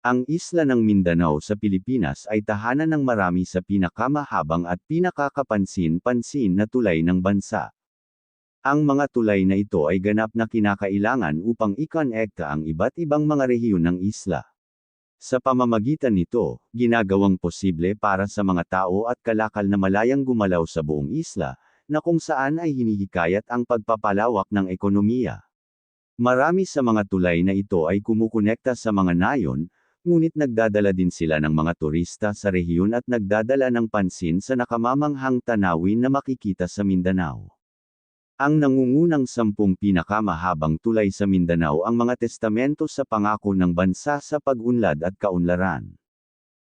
Ang isla ng Mindanao sa Pilipinas ay tahanan ng marami sa pinakamahabang at pinakakapansin-pansin na tulay ng bansa. Ang mga tulay na ito ay ganap na kinakailangan upang ikonekta ang iba't ibang mga rehiyon ng isla. Sa pamamagitan nito, ginagawang posible para sa mga tao at kalakal na malayang gumalaw sa buong isla, na kung saan ay hinihikayat ang pagpapalawak ng ekonomiya. Marami sa mga tulay na ito ay kumukonekta sa mga nayon, ngunit nagdadala din sila ng mga turista sa rehiyon at nagdadala ng pansin sa nakamamanghang tanawin na makikita sa Mindanao. Ang nangungunang sampung pinakamahabang tulay sa Mindanao ang mga testamento sa pangako ng bansa sa pag-unlad at kaunlaran.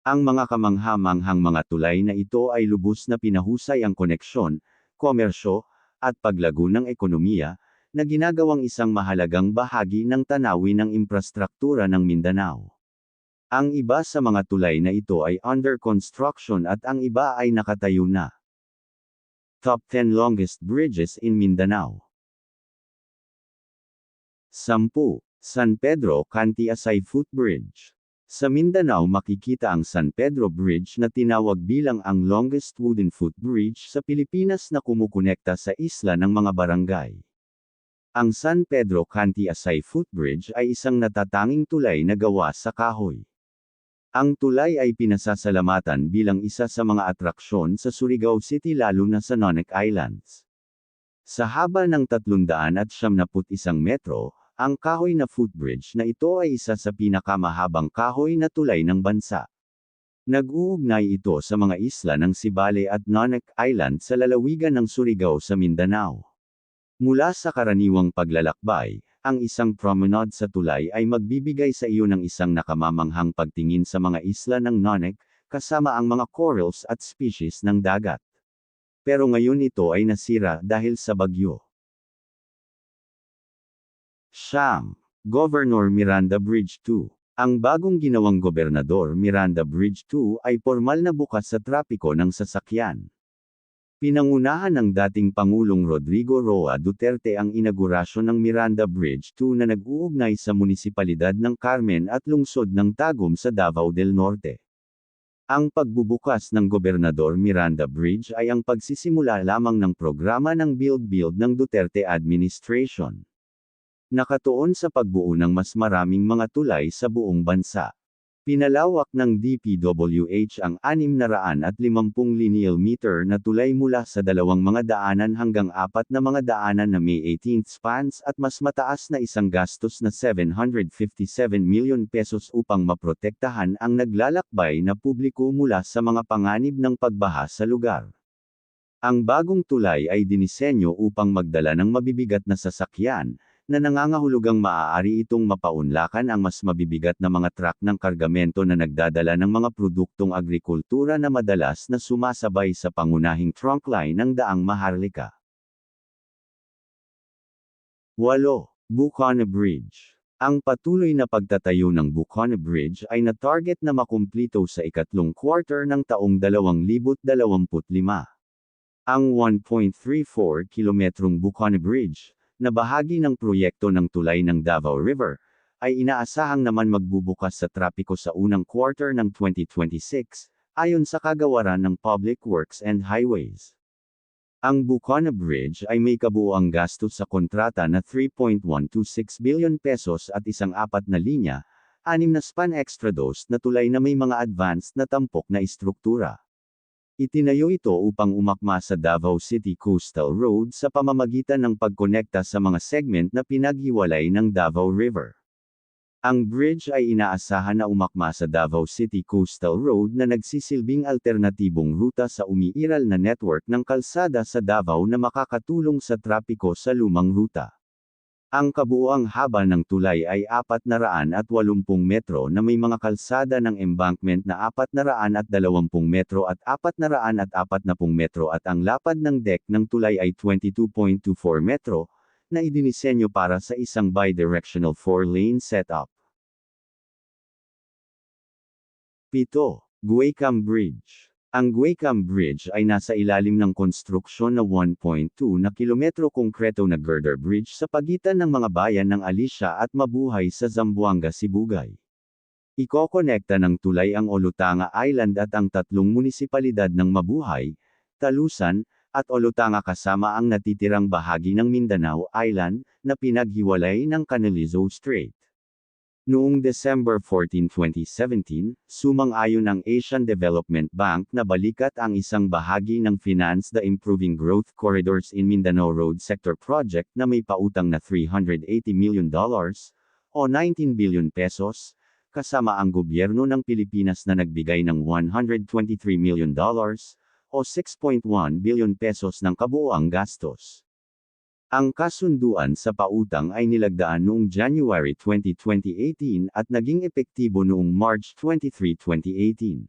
Ang mga kamanghamanghang mga tulay na ito ay lubos na pinahusay ang koneksyon, komersyo, at paglago ng ekonomiya, na ginagawang isang mahalagang bahagi ng tanawin ng infrastruktura ng Mindanao. Ang iba sa mga tulay na ito ay under construction at ang iba ay nakatayo na. Top 10 Longest Bridges in Mindanao 10. San Pedro Cantiasay Footbridge Sa Mindanao makikita ang San Pedro Bridge na tinawag bilang ang longest wooden footbridge sa Pilipinas na kumukonekta sa isla ng mga barangay. Ang San Pedro Cantiasay Footbridge ay isang natatanging tulay na gawa sa kahoy. Ang tulay ay pinasasalamatan bilang isa sa mga atraksyon sa Surigao City lalo na sa Nonec Islands. Sa haba ng 371 metro, ang kahoy na footbridge na ito ay isa sa pinakamahabang kahoy na tulay ng bansa. Nag-uugnay ito sa mga isla ng Sibale at Nonec Island sa lalawigan ng Surigao sa Mindanao. Mula sa karaniwang paglalakbay, ang isang promenade sa tulay ay magbibigay sa iyo ng isang nakamamanghang pagtingin sa mga isla ng Nonec, kasama ang mga corals at species ng dagat. Pero ngayon ito ay nasira dahil sa bagyo. Siyam. Governor Miranda Bridge 2 Ang bagong ginawang gobernador Miranda Bridge 2 ay formal na bukas sa trapiko ng sasakyan. Pinangunahan ng dating Pangulong Rodrigo Roa Duterte ang inaugurasyon ng Miranda Bridge 2 na nag-uugnay sa munisipalidad ng Carmen at lungsod ng Tagum sa Davao del Norte. Ang pagbubukas ng Gobernador Miranda Bridge ay ang pagsisimula lamang ng programa ng Build Build ng Duterte Administration. Nakatuon sa pagbuo ng mas maraming mga tulay sa buong bansa. Pinalawak ng DPWH ang 650 lineal meter na tulay mula sa dalawang mga daanan hanggang apat na mga daanan na may 18 spans at mas mataas na isang gastos na 757 milyon pesos upang maprotektahan ang naglalakbay na publiko mula sa mga panganib ng pagbaha sa lugar. Ang bagong tulay ay dinisenyo upang magdala ng mabibigat na sasakyan, na nangangahulugang maaari itong mapaunlakan ang mas mabibigat na mga truck ng kargamento na nagdadala ng mga produktong agrikultura na madalas na sumasabay sa pangunahing trunk line ng daang Maharlika. 8. Bucana Bridge Ang patuloy na pagtatayo ng Bucana Bridge ay na-target na makumplito sa ikatlong quarter ng taong 2025. Ang 1.34 kilometrong Bucana Bridge, na bahagi ng proyekto ng tulay ng Davao River, ay inaasahang naman magbubukas sa trapiko sa unang quarter ng 2026, ayon sa kagawaran ng Public Works and Highways. Ang Bucana Bridge ay may kabuuang gastos sa kontrata na 3.126 billion pesos at isang apat na linya, anim na span extra dose na tulay na may mga advanced na tampok na istruktura. Itinayo ito upang umakma sa Davao City Coastal Road sa pamamagitan ng pagkonekta sa mga segment na pinaghiwalay ng Davao River. Ang bridge ay inaasahan na umakma sa Davao City Coastal Road na nagsisilbing alternatibong ruta sa umiiral na network ng kalsada sa Davao na makakatulong sa trapiko sa lumang ruta. Ang kabuuang haba ng tulay ay 480 metro na may mga kalsada ng embankment na 420 metro at 440 metro at ang lapad ng deck ng tulay ay 22.24 metro, na idinisenyo para sa isang bidirectional 4-lane setup. 7. Guaycam Bridge ang Guaycam Bridge ay nasa ilalim ng konstruksyon na 1.2 na kilometro konkreto na girder bridge sa pagitan ng mga bayan ng Alicia at Mabuhay sa Zamboanga, Sibugay. Ikokonekta ng tulay ang Olutanga Island at ang tatlong munisipalidad ng Mabuhay, Talusan, at Olutanga kasama ang natitirang bahagi ng Mindanao Island, na pinaghiwalay ng Canalizo Strait. Noong December 14, 2017, sumang-ayon ng Asian Development Bank na balikat ang isang bahagi ng Finance the Improving Growth Corridors in Mindanao Road Sector Project na may pautang na $380 million, o 19 billion pesos, kasama ang gobyerno ng Pilipinas na nagbigay ng $123 million, o 6.1 billion pesos ng kabuoang gastos. Ang kasunduan sa pautang ay nilagdaan noong January 20, 2018 at naging epektibo noong March 23, 2018.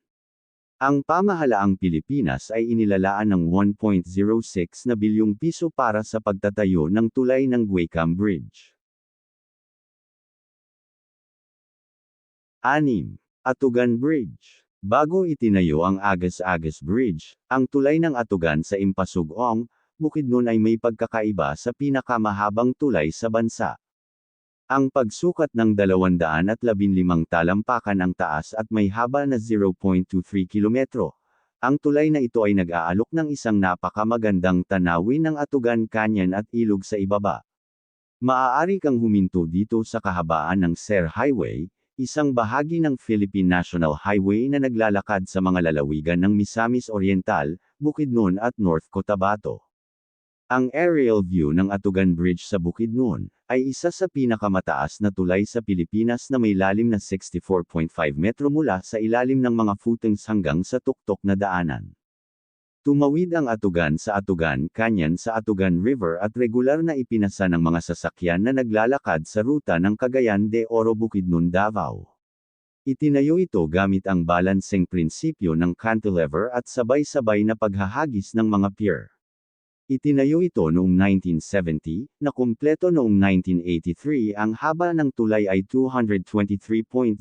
Ang pamahalaang Pilipinas ay inilalaan ng 1.06 na bilyong piso para sa pagtatayo ng tulay ng Guaycam Bridge. 6. Atugan Bridge Bago itinayo ang Agas-Agas Bridge, ang tulay ng Atugan sa Impasugong, Bukidnon ay may pagkakaiba sa pinakamahabang tulay sa bansa. Ang pagsukat ng 215 talampakan ang taas at may haba na 0.23 kilometro. Ang tulay na ito ay nag-aalok ng isang napakamagandang tanawin ng Atugan Canyon at ilog sa ibaba. Maaari kang huminto dito sa kahabaan ng Ser Highway, isang bahagi ng Philippine National Highway na naglalakad sa mga lalawigan ng Misamis Oriental, Bukidnon at North Cotabato. Ang aerial view ng Atugan Bridge sa Bukidnon, ay isa sa pinakamataas na tulay sa Pilipinas na may lalim na 64.5 metro mula sa ilalim ng mga footings hanggang sa tuktok na daanan. Tumawid ang Atugan sa Atugan Canyon sa Atugan River at regular na ipinasa ng mga sasakyan na naglalakad sa ruta ng Cagayan de Oro Bukidnon Davao. Itinayo ito gamit ang balancing prinsipyo ng cantilever at sabay-sabay na paghahagis ng mga pier. Itinayo ito noong 1970, na kumpleto noong 1983 ang haba ng tulay ay 223.04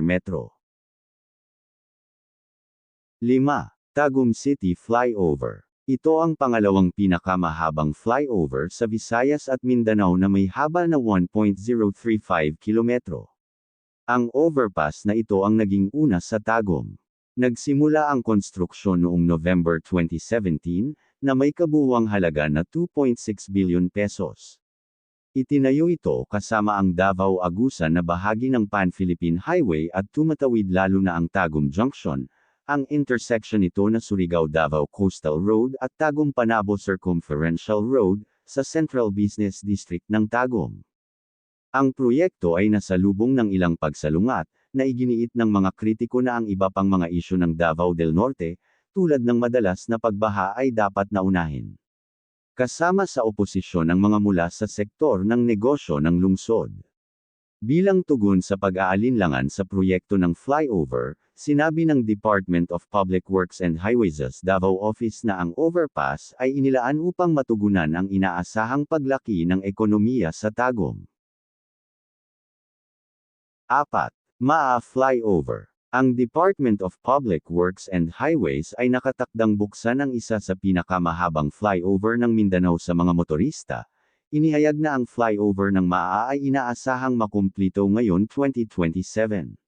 metro. 5. Tagum City Flyover Ito ang pangalawang pinakamahabang flyover sa Visayas at Mindanao na may haba na 1.035 kilometro. Ang overpass na ito ang naging una sa Tagum. Nagsimula ang konstruksyon noong November 2017, na may kabuwang halaga na 2.6 billion pesos. Itinayo ito kasama ang Davao Agusan na bahagi ng Pan-Philippine Highway at tumatawid lalo na ang Tagum Junction, ang intersection nito na Surigao-Davao Coastal Road at Tagum Panabo Circumferential Road, sa Central Business District ng Tagum. Ang proyekto ay nasalubong ng ilang pagsalungat, na iginiit ng mga kritiko na ang iba pang mga isyu ng Davao del Norte, tulad ng madalas na pagbaha ay dapat naunahin. Kasama sa oposisyon ang mga mula sa sektor ng negosyo ng lungsod. Bilang tugon sa pag-aalinlangan sa proyekto ng flyover, sinabi ng Department of Public Works and Highways Davao Office na ang overpass ay inilaan upang matugunan ang inaasahang paglaki ng ekonomiya sa Tagum. 4. MAA Flyover ang Department of Public Works and Highways ay nakatakdang buksan ang isa sa pinakamahabang flyover ng Mindanao sa mga motorista. Inihayag na ang flyover ng MAA ay inaasahang makumplito ngayon 2027.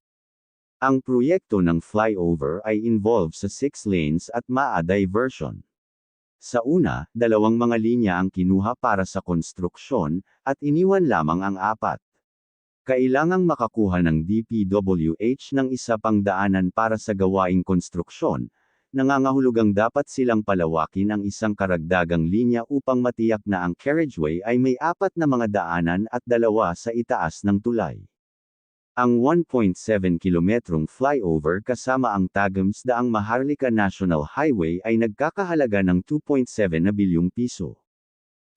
Ang proyekto ng flyover ay involved sa 6 lanes at MAA diversion. Sa una, dalawang mga linya ang kinuha para sa konstruksyon, at iniwan lamang ang apat. Kailangang makakuha ng DPWH ng isa pang daanan para sa gawaing konstruksyon, nangangahulugang dapat silang palawakin ang isang karagdagang linya upang matiyak na ang carriageway ay may apat na mga daanan at dalawa sa itaas ng tulay. Ang 1.7 kilometrong flyover kasama ang Tagams Daang Maharlika National Highway ay nagkakahalaga ng 2.7 na bilyong piso.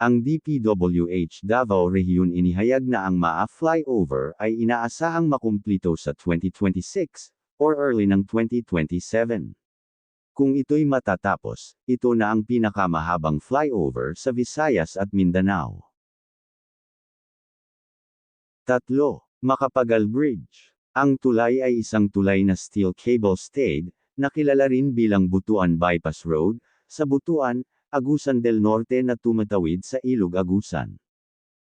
Ang DPWH Davao Region inihayag na ang MAA flyover ay inaasahang makumplito sa 2026 or early ng 2027. Kung ito'y matatapos, ito na ang pinakamahabang flyover sa Visayas at Mindanao. 3. Makapagal Bridge. Ang tulay ay isang tulay na steel cable stayed, na kilala rin bilang Butuan Bypass Road, sa Butuan, Agusan del Norte na tumatawid sa Ilog Agusan.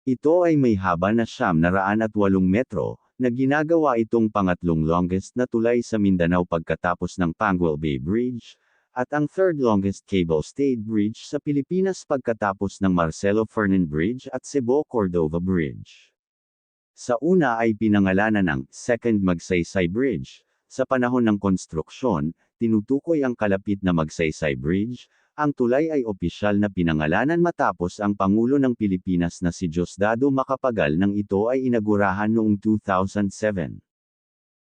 Ito ay may haba na siyam na raan at walong metro, na ginagawa itong pangatlong longest na tulay sa Mindanao pagkatapos ng Panguil Bay Bridge, at ang third longest cable-stayed bridge sa Pilipinas pagkatapos ng Marcelo Fernan Bridge at Cebu Cordova Bridge. Sa una ay pinangalanan ng Second Magsaysay Bridge. Sa panahon ng konstruksyon, tinutukoy ang kalapit na Magsaysay Bridge, ang tulay ay opisyal na pinangalanan matapos ang Pangulo ng Pilipinas na si Diosdado Macapagal nang ito ay inagurahan noong 2007.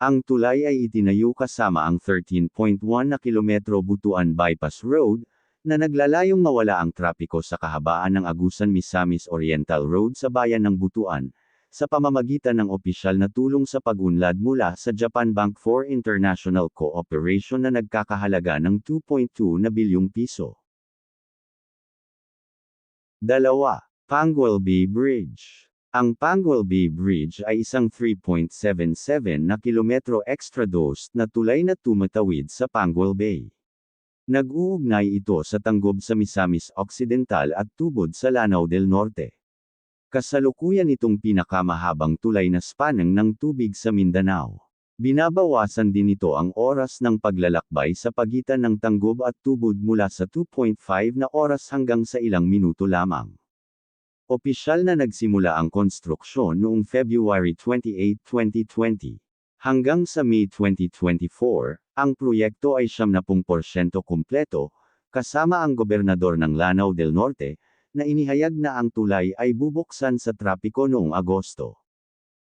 Ang tulay ay itinayo kasama ang 13.1 na kilometro Butuan Bypass Road, na naglalayong mawala ang trapiko sa kahabaan ng Agusan Misamis Oriental Road sa bayan ng Butuan, sa pamamagitan ng opisyal na tulong sa pagunlad mula sa Japan Bank for International Cooperation na nagkakahalaga ng 2.2 na bilyong piso. Dalawa, Panguil Bay Bridge. Ang Panguil Bay Bridge ay isang 3.77 na kilometro extra dos na tulay na tumatawid sa Panguil Bay. Nag-uugnay ito sa Tanggob sa Misamis Occidental at Tubod sa Lanao del Norte. Kasalukuyan itong pinakamahabang tulay na spanning ng tubig sa Mindanao. Binabawasan din ito ang oras ng paglalakbay sa pagitan ng Tanggob at Tubod mula sa 2.5 na oras hanggang sa ilang minuto lamang. Opisyal na nagsimula ang konstruksyon noong February 28, 2020. Hanggang sa May 2024, ang proyekto ay 70% kumpleto, kasama ang gobernador ng Lanao del Norte, na inihayag na ang tulay ay bubuksan sa trapiko noong Agosto.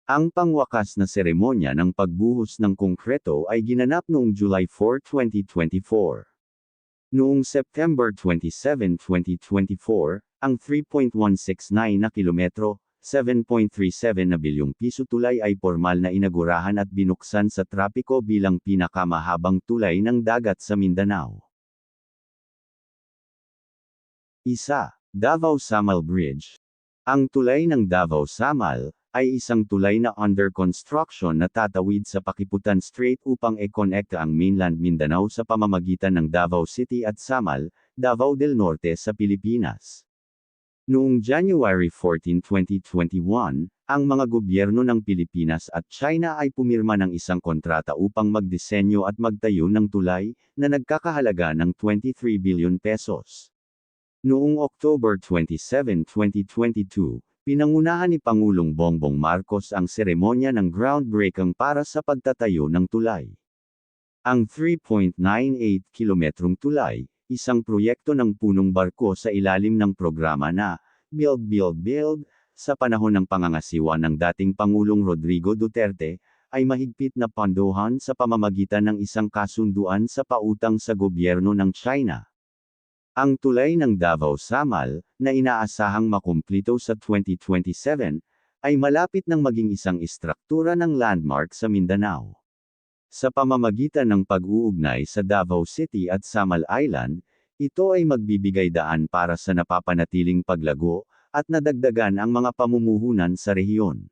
Ang pangwakas na seremonya ng pagbuhos ng konkreto ay ginanap noong July 4, 2024. Noong September 27, 2024, ang 3.169 na kilometro, 7.37 na bilyong piso tulay ay formal na inagurahan at binuksan sa trapiko bilang pinakamahabang tulay ng dagat sa Mindanao. Isa, Davao Samal Bridge. Ang tulay ng Davao Samal ay isang tulay na under construction na tatawid sa Pakiputan Strait upang e-connect ang mainland Mindanao sa pamamagitan ng Davao City at Samal, Davao del Norte sa Pilipinas. Noong January 14, 2021, ang mga gobyerno ng Pilipinas at China ay pumirma ng isang kontrata upang magdisenyo at magtayo ng tulay, na nagkakahalaga ng 23 billion pesos. Noong October 27, 2022, pinangunahan ni Pangulong Bongbong Marcos ang seremonya ng groundbreaking para sa pagtatayo ng tulay. Ang 3.98 kilometrong tulay, isang proyekto ng punong barko sa ilalim ng programa na Build Build Build, sa panahon ng pangangasiwa ng dating Pangulong Rodrigo Duterte, ay mahigpit na pandohan sa pamamagitan ng isang kasunduan sa pautang sa gobyerno ng China. Ang tulay ng Davao Samal, na inaasahang makumplito sa 2027, ay malapit ng maging isang istruktura ng landmark sa Mindanao. Sa pamamagitan ng pag-uugnay sa Davao City at Samal Island, ito ay magbibigay daan para sa napapanatiling paglago, at nadagdagan ang mga pamumuhunan sa rehiyon.